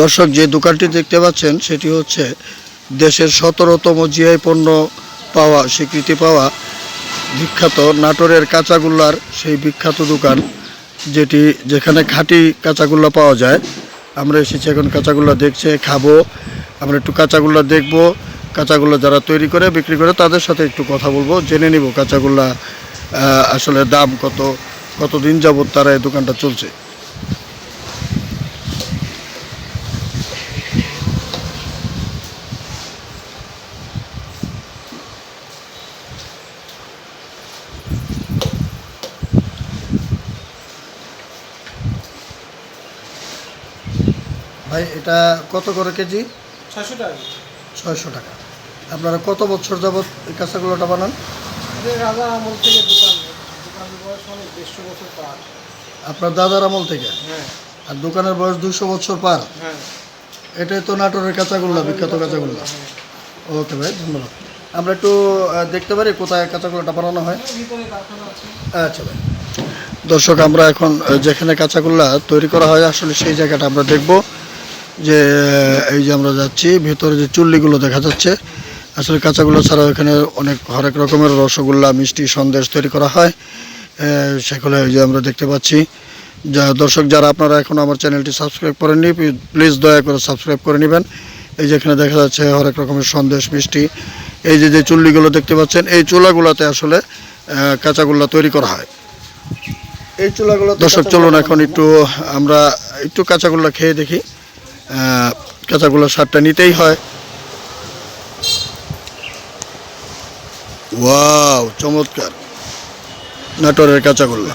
দর্শক, যে দোকানটি দেখতে পাচ্ছেন, সেটি হচ্ছে দেশের সতেরোতম জিআই পণ্য পাওয়া, স্বীকৃতি পাওয়া বিখ্যাত নাটোরের কাঁচাগোল্লার সেই বিখ্যাত দোকান, যেটি যেখানে খাঁটি কাঁচাগোল্লা পাওয়া যায়। আমরা এসেছি এখন কাঁচাগোল্লা দেখছে, খাব। আমরা একটু কাঁচাগোল্লা দেখব। কাঁচাগোল্লা যারা তৈরি করে, বিক্রি করে, তাদের সাথে একটু কথা বলব। জেনে নিব কাঁচাগোল্লা আসলে দাম কত, কতদিন যাবত তারা এই দোকানটা চলছে। ভাই এটা কত করে কেজি? ছয়শো টাকা ছয়শো টাকা। আপনারা কত বছর যাবত এই কাঁচাগোল্লাটা বানান? আমাদের রাজা আমল থেকে দোকান দোকানের বয়স অনেক দেড়শো বছর পার। আপনার দাদার আমল থেকে? হ্যাঁ। আর দোকানের বয়স দুশো বছর পার? হ্যাঁ। এটাই তো নাটোরের কাঁচাগোল্লা বিখ্যাত কাঁচাগোল্লা ওকে ভাই ধন্যবাদ। আমরা একটু দেখতে পারি কোথায় কাঁচাগোল্লাটা বানানো হয়। আচ্ছা ভাই। দর্শক আমরা এখন যেখানে কাঁচাগোল্লা তৈরি করা হয় আসলে সেই জায়গাটা আমরা দেখব। যে এই যে আমরা যাচ্ছি ভেতরে যে চুল্লিগুলো দেখা যাচ্ছে আসলে কাঁচাগুলো ছাড়াও এখানে অনেক হরেক রকমের রসগোল্লা মিষ্টি সন্দেশ তৈরি করা হয়। সেগুলো এই যে আমরা দেখতে পাচ্ছি। যা দর্শক যারা আপনারা এখন আমার চ্যানেলটি সাবস্ক্রাইব করেননি প্লিজ দয়া করে সাবস্ক্রাইব করে নেবেন। এই যে এখানে দেখা যাচ্ছে হরেক রকমের সন্দেশ মিষ্টি। এই যে যে চুল্লিগুলো দেখতে পাচ্ছেন এই চুলাগুলোতে আসলে কাঁচাগোল্লা তৈরি করা হয়। এই চুলাগুলো দর্শক চলুন এখন একটু আমরা একটু কাঁচাগোল্লা খেয়ে দেখি। আহ, সারটা নিতেই হয়। ওয়াও চমৎকার। নাটোরের কাঁচাগোল্লা।